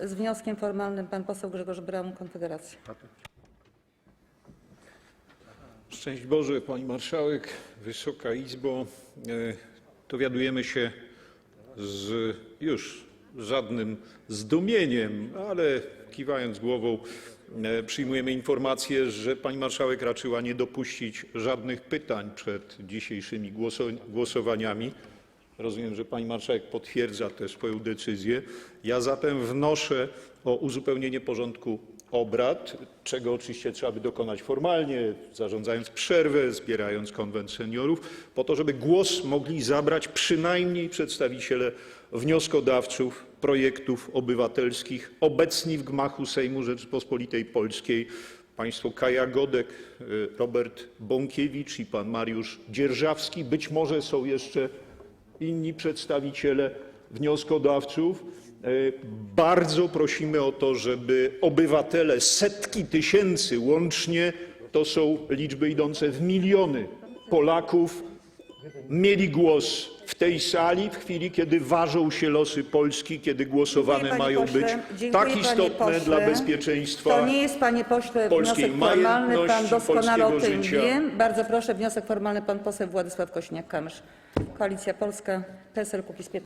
Z wnioskiem formalnym pan poseł Grzegorz Braun, Konfederacja. Szczęść Boże, Pani Marszałek, Wysoka Izbo. E, Dowiadujemy się z już żadnym zdumieniem, ale kiwając głową e, przyjmujemy informację, że Pani Marszałek raczyła nie dopuścić żadnych pytań przed dzisiejszymi głoso- głosowaniami. Rozumiem, że Pani Marszałek potwierdza tę swoją decyzję. Ja zatem wnoszę o uzupełnienie porządku obrad, czego oczywiście trzeba by dokonać formalnie, zarządzając przerwę, zbierając konwent seniorów, po to, żeby głos mogli zabrać przynajmniej przedstawiciele wnioskodawców projektów obywatelskich obecni w gmachu Sejmu Rzeczypospolitej Polskiej, państwo Kaja Godek, y, Robert Bąkiewicz i pan Mariusz Dzierżawski. Być może są jeszcze inni przedstawiciele wnioskodawców. E, Bardzo prosimy o to, żeby obywatele, setki tysięcy łącznie, to są liczby idące w miliony Polaków, mieli głos tej sali w chwili, kiedy ważą się losy Polski, kiedy głosowane mają pośle. być tak istotne dla bezpieczeństwa. To nie jest, panie pośle, polskiej wniosek formalny. Pan doskonale o tym życia. wie. Bardzo proszę, wniosek formalny pan poseł Władysław Kośniak-Kamysz. Koalicja Polska, PSL, Kukiz 15.